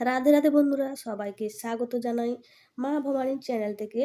রাধে রাধে বন্ধুরা, সবাইকে স্বাগত জানাই মা ভবানীর চ্যানেল থেকে।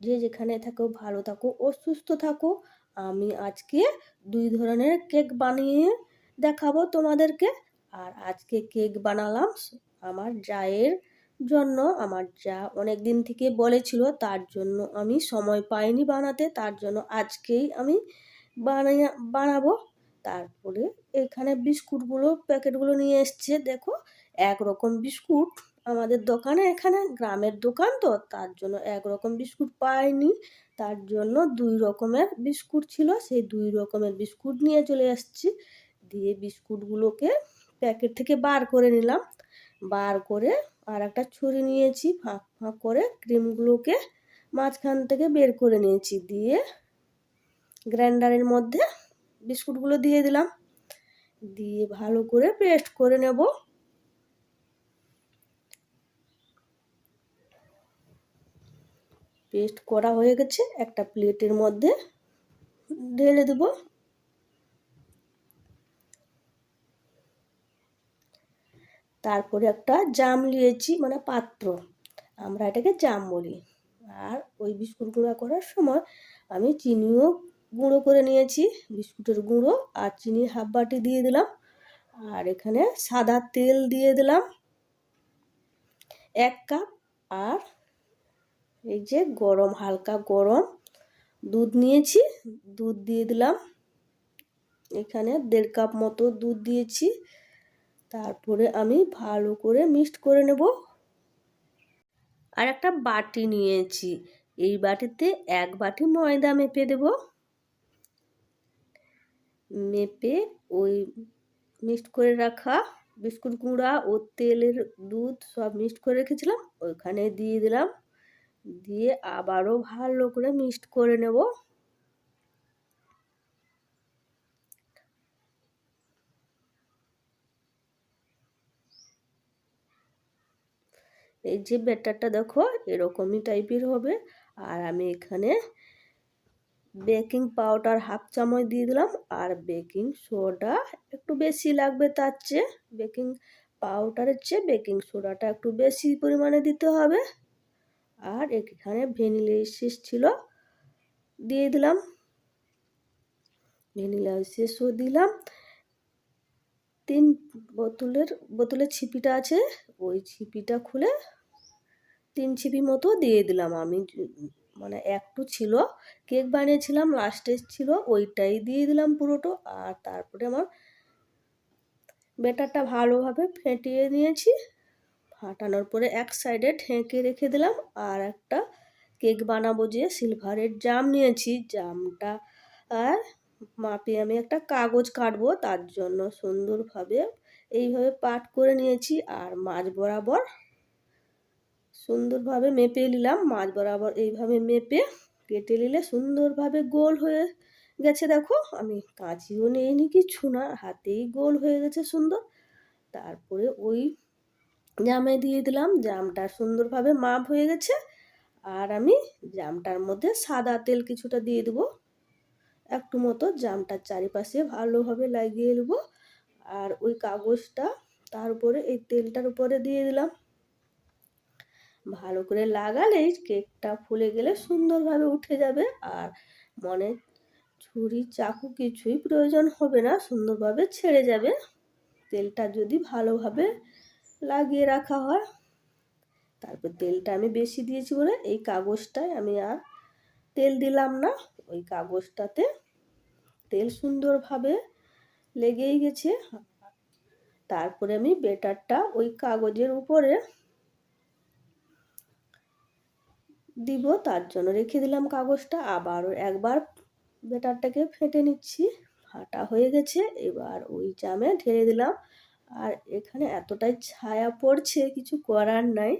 যে যেখানে থাকো, ভালো থাকো ও সুস্থ থাকো, আমি আজকে দুই ধরনের কেক বানিয়ে দেখাবো তোমাদেরকে। আর আজকে কেক বানালাম আমার জায়ের জন্য। আমার যা অনেক দিন থেকে বলেছিল, তার জন্য আমি সময় পাইনি বানাতে, তার জন্য আজকেই আমি বানিয়ে, বানাবো। তারপরে এখানে বিস্কুটগুলো, প্যাকেটগুলো নিয়ে এসছে। দেখো, একরকম বিস্কুট আমাদের দোকানে এখানে, গ্রামের দোকান তো, তার জন্য একরকম বিস্কুট পাইনি। তার জন্য দুই রকমের বিস্কুট ছিল, সেই দুই রকমের বিস্কুট নিয়ে চলে আসছি। দিয়ে বিস্কুটগুলোকে প্যাকেট থেকে বার করে নিলাম। বার করে আর একটা ছুরি নিয়েছি, ফাঁক ফাঁক করে ক্রিমগুলোকে মাঝখান থেকে বের করে নিয়েছি। দিয়ে গ্রাইন্ডারের মধ্যে বিস্কুটগুলো দিয়ে দিলাম। দিয়ে ভালো করে পেস্ট করে নেব। পেস্ট করা হয়ে গেছে। একটা প্লেটের মধ্যে ঢেলে দেব। তারপরে একটা জাম নিয়েছি মানে পাত্র। আমরা এটাকে জাম বলি। আর ওই বিস্কুট গুঁড়া করার সময় আমি চিনিও গুঁড়ো করে নিয়েছি, বিস্কুটের গুঁড়ো আর চিনি হাফ বাটি দিয়ে দিলাম। আর এখানে সাদা তেল দিয়ে দিলাম। এক কাপ আর এই যে গরম, হালকা গরম দুধ নিয়েছি, দুধ দিয়ে দিলাম। এখানে দেড় কাপ মতো দুধ দিয়েছি। তারপরে আমি ভালো করে মিক্সড করে নেব। আর একটা বাটি নিয়েছি, এই বাটিতে এক বাটি ময়দা মেপে দেব। মেপে ওই মিক্সড করে রাখা বিস্কুট গুঁড়া ও তেলের দুধ সব মিক্সড করে রেখেছিলাম। ওইখানে দিয়ে দিলাম। দিয়ে আবারও ভালো করে মিক্সড করে নেব। এই যে ব্যাটারটা দেখো, এরকমই টাইপের হবে। আর আমি এখানে বেকিং পাউডার হাফ চামচ দিয়ে দিলাম আর বেকিং সোডা একটু বেশি লাগবে তার চেয়ে। বেকিং পাউডারের চেয়ে বেকিং সোডাটা একটু বেশি পরিমাণে দিতে হবে। আর এখানে ভ্যানিলা এসেস ছিল, দিয়ে দিলাম। ভ্যানিলা এসেসও দিলাম। তিন বোতলের বোতলের ছিপিটা আছে, ওই ছিপিটা খুলে তিন ছিপি মতো দিয়ে দিলাম আমি। মানে একটু ছিল। কেক বানিয়েছিলাম লাস্টে ছিল, ওইটাই দিয়ে দিলাম পুরোটো। আর তারপরে আমার বেটারটা ভালোভাবে ফেটিয়ে নিয়েছি। ফাটানোর পরে এক সাইডে ঠেকে রেখে দিলাম। আর একটা কেক বানাবো যে সিলভারের জাম নিয়েছি। জামটা আর মাপে আমি একটা কাগজ কাটবো, তার জন্য সুন্দরভাবে এইভাবে পাট করে নিয়েছি। আর মাছ বরাবর সুন্দরভাবে মেপে নিলাম। মাছ বরাবর এইভাবে মেপে কেটে নিলে সুন্দরভাবে গোল হয়ে গেছে দেখো। আমি কাঁচিও নিইনি কিছু না, হাতেই গোল হয়ে গেছে সুন্দর। তারপরে ওই জামে দিয়ে দিলাম। জামটা সুন্দরভাবে মাপ হয়ে গেছে। আর আমি জামটার মধ্যে সাদা তেল কিছুটা দিয়ে দেবো। একটু মতো জামটার চারিপাশে ভালোভাবে লাগিয়ে নেব। আর ওই কাগজটা তার উপরে, এই তেলটার উপরে দিয়ে দিলাম। ভালো করে লাগালে কেকটা ফুলে গেলে সুন্দরভাবে উঠে যাবে। আর মনে ছুরি চাকু কিছুই প্রয়োজন হবে না, সুন্দরভাবে ছেড়ে যাবে। তেলটা যদি ভালোভাবে লাগিয়ে রাখা হয়, তারপর তেলটা আমি বেশি দিয়েছি বলে এই কাগজটায় আমি আর তেল দিলাম না। ওই কাগজটাতে তেল সুন্দরভাবে লেগেই গেছে। তারপরে আমি বেটারটা ওই কাগজের উপরে দিব, তার জন্য রেখে দিলাম কাগজটা। আবারও একবার বেটারটাকে ফেটে নিচ্ছি। ফাটা হয়ে গেছে, এবার ওই জামে ঢেলে দিলাম। আর এখানে এতটাই ছায়া পড়ছে, কিছু করার নাই।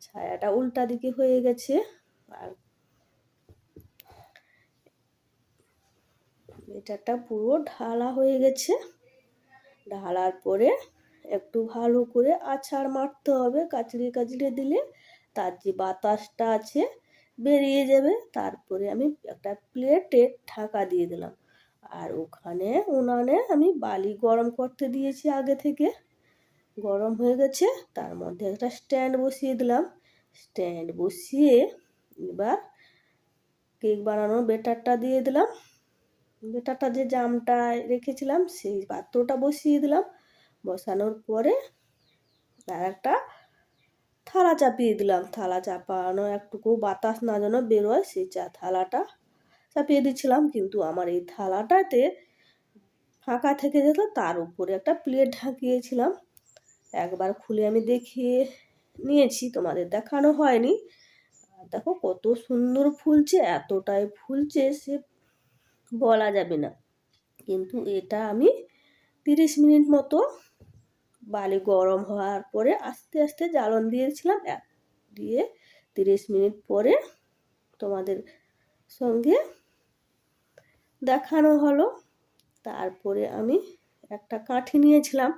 ছায়াটা উল্টা দিকে হয়ে গেছে। আর এটাটা পুরো ঢালা হয়ে গেছে। ঢালার পরে একটু ভালো করে আছাড় মারতে হবে, কাচড়ে কাচড়ে দিলে। তার যে বাতাসটা আছে বেরিয়ে যাবে, তারপরে আমি একটা প্লেটে ঢাকা দিয়ে দিলাম। আর ওখানে উনানে আমি বালি গরম করতে দিয়েছি আগে থেকে। গরম হয়ে গেছে, তার মধ্যে একটা স্ট্যান্ড বসিয়ে দিলাম। স্ট্যান্ড বসিয়ে এবার কেক বানানোর বেটারটা দিয়ে দিলাম। বেটারটা যে জামটা রেখেছিলাম, সেই পাত্রটা বসিয়ে দিলাম। বসানোর পরে তার একটা থালা চাপিয়ে দিলাম। থালা চাপানো একটুকু বাতাস না যেন বেরোয়, সেই চা থালাটা চাপিয়ে দিচ্ছিলাম, কিন্তু আমার এই থালাটাতে ফাঁকা থেকে যেত, তার উপরে একটা প্লেট ঢাকিয়েছিলাম। একবার খুলে আমি দেখিয়ে নিয়েছি, তোমাদের দেখানো হয়নি। দেখো কত সুন্দর ফুলছে, এতটাই ফুলছে সে বলা যাবে না। কিন্তু এটা আমি তিরিশ মিনিট মতো বালি গরম হওয়ার পরে আস্তে আস্তে জ্বালন দিয়েছিলাম। দিয়ে তিরিশ মিনিট পরে তোমাদের সঙ্গে দেখানো হলো। তারপরে আমি একটা কাঠি নিয়েছিলাম।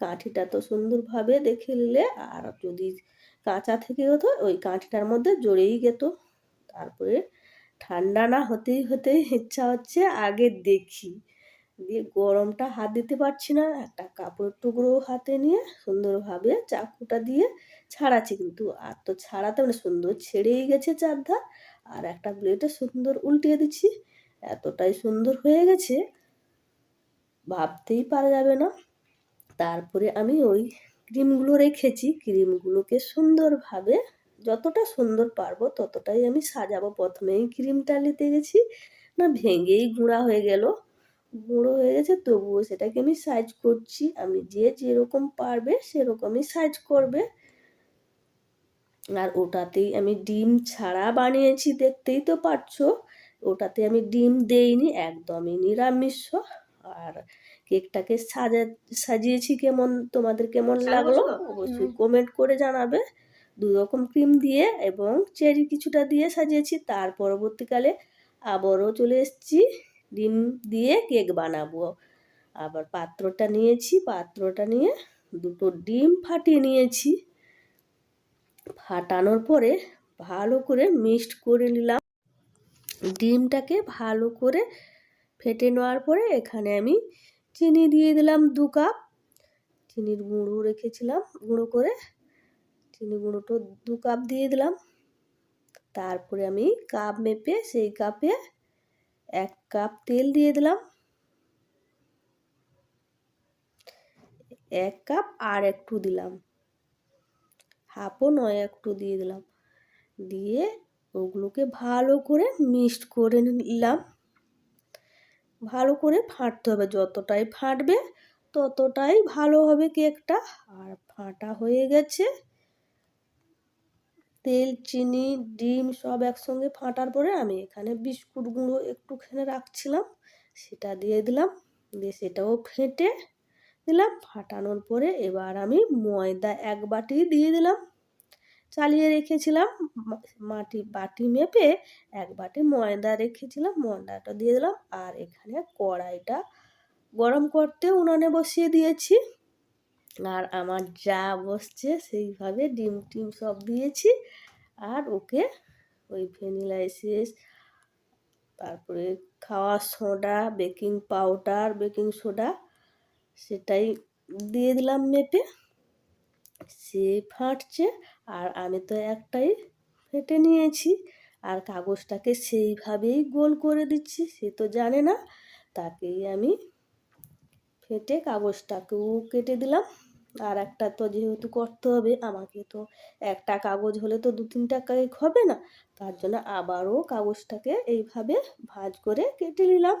কাঠিটা তো সুন্দরভাবে দেখে নিলে আর যদি কাঁচা থেকে হতো, ওই কাঠিটার মধ্যে জড়েই যেত তারপরে ঠান্ডা না হতেই হতেই ইচ্ছা হচ্ছে আগে দেখি। দিয়ে গরমটা হাত দিতে পারছি না। একটা কাপড়ের টুকরো হাতে নিয়ে সুন্দরভাবে চাকুটা দিয়ে ছাড়াচ্ছি কিন্তু। আর তো ছাড়াতে মানে সুন্দর ছেড়েই গেছে চারধার আর একটা ব্লেডে সুন্দর উল্টিয়ে দিচ্ছি। এতটাই সুন্দর হয়ে গেছে, ভাবতেই পারা যাবে না। তারপরে আমি ওই ক্রিমগুলো রেখেছি। ক্রিমগুলোকে সুন্দরভাবে যতটা সুন্দর পারব ততটাই আমি সাজাবো। প্রথমেই ক্রিমটা নিতে গেছি, না ভেঙেই গুঁড়া হয়ে গেল। গুঁড়ো হয়ে গেছে তবুও সেটাকে আমি সাইজ করছি। আমি যে যেরকম পারবে সেরকমই সাইজ করবে। আর ওটাতেই আমি ডিম ছাড়া বানিয়েছি দেখতেই তো পারছ। ওটাতে আমি ডিম দেইনি একদমই নিরামিষ। আর কেকটাকে সাজা সাজিয়েছি কেমন তোমাদের কেমন লাগল অবশ্যই কমেন্ট করে জানাবে। দু রকম ক্রিম দিয়ে এবং চেরি কিছুটা দিয়ে সাজিয়েছি। তার পরবর্তীকালে আবারও চলে এসেছি। ডিম দিয়ে কেক বানাবো। আবার পাত্রটা নিয়েছি, পাত্রটা নিয়ে দুটো ডিম ফাটিয়ে নিয়েছি। ফাটানোর পরে ভালো করে মিক্সড করে নিলাম। ডিমটাকে ভালো করে ফেটে নেওয়ার পরে এখানে আমি চিনি দিয়ে দিলাম দু কাপ। চিনির গুঁড়ো রেখেছিলাম, গুঁড়ো করে চিনি গুঁড়োটা দু কাপ দিয়ে দিলাম। তারপরে আমি কাপ মেপে সেই কাপে এক কাপ তেল দিয়ে দিলাম। এক কাপ আর একটু দিলাম। হাফও নয় একটু দিয়ে দিলাম। দিয়ে ওগুলোকে ভালো করে মিক্সড করে নিলাম। ভালো করে ফাটতে হবে। যতটাই ফাটবে ততটাই ভালো হবে কেকটা। আর ফাটা হয়ে গেছে। তেল, চিনি, ডিম সব একসঙ্গে ফাটার পরে আমি এখানে বিস্কুট গুঁড়ো একটুখানি রাখছিলাম, সেটা দিয়ে দিলাম, দিয়ে সেটাও ফেটে দিলাম। ফাটানোর পরে এবার আমি ময়দা এক বাটি দিয়ে দিলাম, চালিয়ে রেখেছিলাম মাটি, বাটি মেপে এক বাটি ময়দা রেখেছিলাম, ময়দাটা দিয়ে দিলাম। আর এখানে কড়াইটা গরম করতে উনানে বসিয়ে দিয়েছি। আর আমার যা বসছে সেইভাবে ডিম টিম সব দিয়েছি। আর ওকে ওই ভ্যানিলা এসেস, তারপরে খাওয়া soda, baking powder, baking soda সেটাই দিয়ে দিলাম মেপে। সে ফাটছে আর আমি তো একটাই ফেটে নিয়েছি। আর কাগজটাকে সেইভাবেই গোল করে দিচ্ছি, সে তো জানে না। তাকেই আমি ফেটে কাগজটাকেও কেটে দিলাম। আর একটা তো যেহেতু করতে হবে, আমাকে তো একটা কাগজ হলে তো দু তিনটা কেক হবে না। তার জন্য আবারও কাগজটাকে এইভাবে ভাজ করে কেটে নিলাম।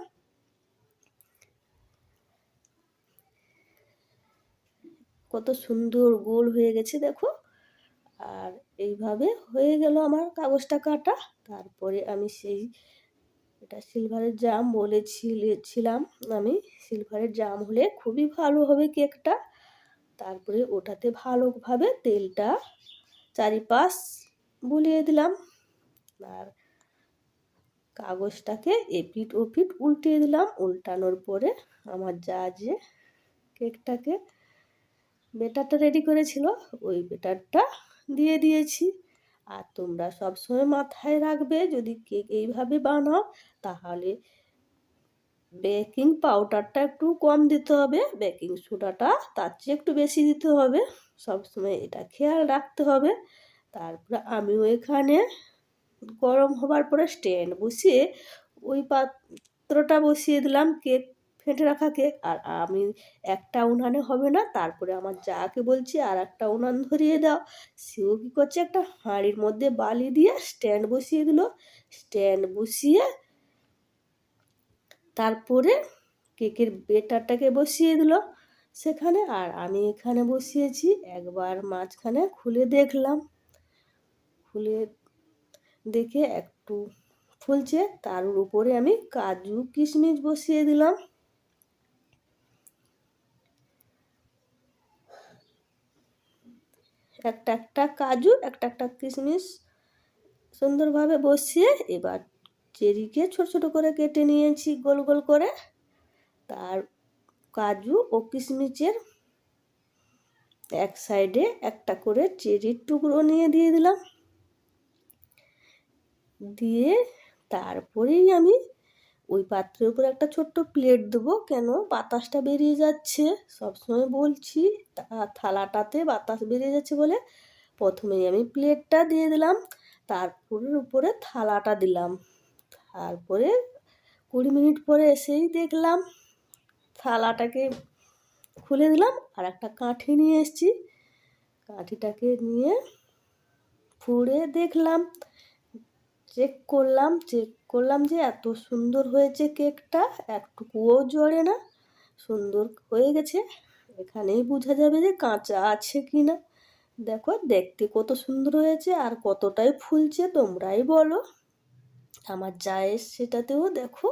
কত সুন্দর গোল হয়ে গেছে দেখো। আর এইভাবে হয়ে গেল আমার কাগজটা কাটা। তারপরে আমি সেই এটা সিলভারের জাম বলেছিলাম আমি। সিলভারের জাম হলে খুবই ভালো হবে কেকটা তারপরে ওটাতে ভালোভাবে তেলটা চারিপাশ বুলিয়ে দিলাম। আর কাগজটাকে এপিট ওপিট উল্টিয়ে দিলাম উল্টানোর পরে আমার যা যে কেকটাকে বেটারটা রেডি করেছিল, ওই বেটারটা দিয়ে দিয়েছি। আর তোমরা সবসময় মাথায় রাখবে, যদি কেক এইভাবে বানাও, তাহলে বেকিং পাউডারটা একটু কম দিতে হবে, বেকিং সোডাটা তার চেয়ে একটু বেশি দিতে হবে সবসময় এটা খেয়াল রাখতে হবে। তারপরে আমিও এখানে গরম হবার পরে স্ট্যান্ড বসিয়ে ওই পাত্রটা বসিয়ে দিলাম, কেক ফেটে রাখা কেক, আর আমি একটা উনানে হবে না, তারপরে আমার যাকে বলছি আর একটা উনান ধরিয়ে দাও। সেও কী করছে? একটা হাঁড়ির মধ্যে বালি দিয়ে স্ট্যান্ড বসিয়ে দিল। স্ট্যান্ড বসিয়ে তারপরে কেকের বেটারটাকে বসিয়ে দিল সেখানে, আর আমি এখানে বসিয়েছি। একবার মাঝখানে খুলে দেখলাম। খুলে দেখে একটু ফুলছে, তার উপরে আমি কাজু কিশমিশ বসিয়ে দিলাম। একটা একটা কাজু, একটা একটা কিশমিশ সুন্দরভাবে বসিয়ে এবার চেরিকে ছোট ছোট করে কেটে নিয়েছি গোল গোল করে। তার কাজু ও কিশমিচের এক সাইডে একটা করে চেরির টুকরো নিয়ে দিয়ে দিলাম। দিয়ে তারপরেই আমি ওই পাত্রের উপরে একটা ছোট্ট প্লেট দেবো। কেন? বাতাসটা বেরিয়ে যাচ্ছে। সবসময় বলছি থালাটাতে বাতাস বেরিয়ে যাচ্ছে বলে প্রথমেই আমি প্লেটটা দিয়ে দিলাম তারপরের উপরে থালাটা দিলাম। তারপরে কুড়ি মিনিট পরে এসেই দেখলাম, থালাটাকে খুলে দিলাম আর একটা কাঠি নিয়ে এসেছি। কাঠিটাকে নিয়ে ফুড়ে দেখলাম চেক করলাম চেক করলাম যে এত সুন্দর হয়েছে কেকটা, একটুকুও জড়ে না, সুন্দর হয়ে গেছে। এখানেই বোঝা যাবে যে কাঁচা আছে কি না দেখো, দেখতে কত সুন্দর হয়েছে আর কতটাই ফুলছে, তোমরাই বলো। আমার জায়ের সেটাতেও দেখো,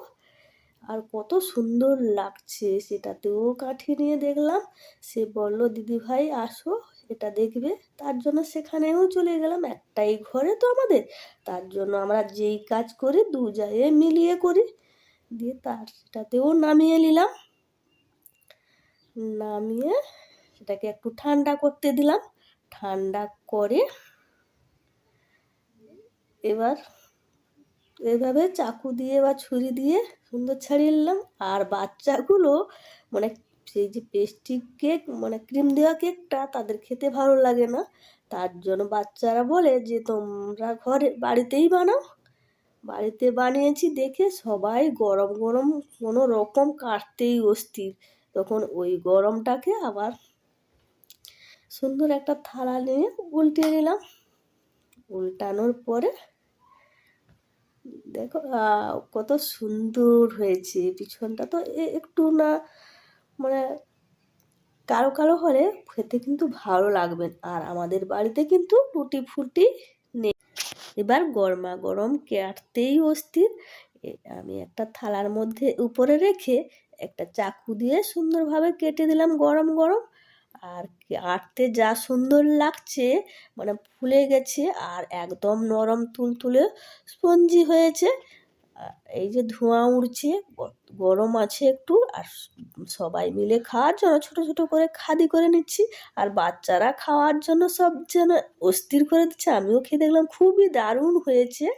আর কত সুন্দর লাগছে সেটাতেও কাঠি নিয়ে দেখলাম। সে বলল দিদি ভাই আসো এটা দেখবে। তার জন্য সেখানেও চলে গেলাম, একটাই ঘরে তো আমাদের। তার জন্য আমরা যেই কাজ করি, দু জায়গায় মিলিয়ে করি। দিয়ে তার সেটাতেও নামিয়ে নিলাম। নামিয়ে সেটাকে একটু ঠান্ডা করতে দিলাম। ঠান্ডা করে এবার এভাবে চাকু দিয়ে বা ছুরি দিয়ে সুন্দর ছাড়িয়ে নিলাম। আর বাচ্চাগুলো মানে সেই যে পেস্ট্রি কেক মানে ক্রিম দেওয়া কেকটা তাদের খেতে ভালো লাগে না। তার জন্য বাচ্চারা বলে যে, তোমরা ঘরে, বাড়িতেই বানাও। বাড়িতে বানিয়েছি দেখে সবাই গরম গরম কোনো রকম কাটতেই অস্থির। তখন ওই গরমটাকে আবার সুন্দর একটা থালা নিয়ে উল্টে নিলাম। উল্টানোর পরে দেখো কত সুন্দর হয়েছে। পিছনটা তো একটু না মানে কালো কালো হলে খেতে কিন্তু ভালো লাগবে আর আমাদের বাড়িতে কিন্তু টুটি ফুটি নেই। এবার গরমা গরম কাটতেই অস্থির। আমি একটা থালার মধ্যে উপরে রেখে একটা চাকু দিয়ে সুন্দরভাবে কেটে দিলাম গরম গরম। আর আটতে যা সুন্দর লাগছে মানে ফুলে গেছে আর একদম নরম তুলতুলে স্পঞ্জি হয়েছে। এই যে ধোঁয়া উড়ছে গরম আছে একটু, আর সবাই মিলে খাওয়ার জন্য ছোটো ছোটো করে খাদি করে নিচ্ছি, আর বাচ্চারা খাওয়ার জন্য সব যেন অস্থির করে দিচ্ছে, আমিও খেয়ে দেখলাম খুবই দারুণ হয়েছে।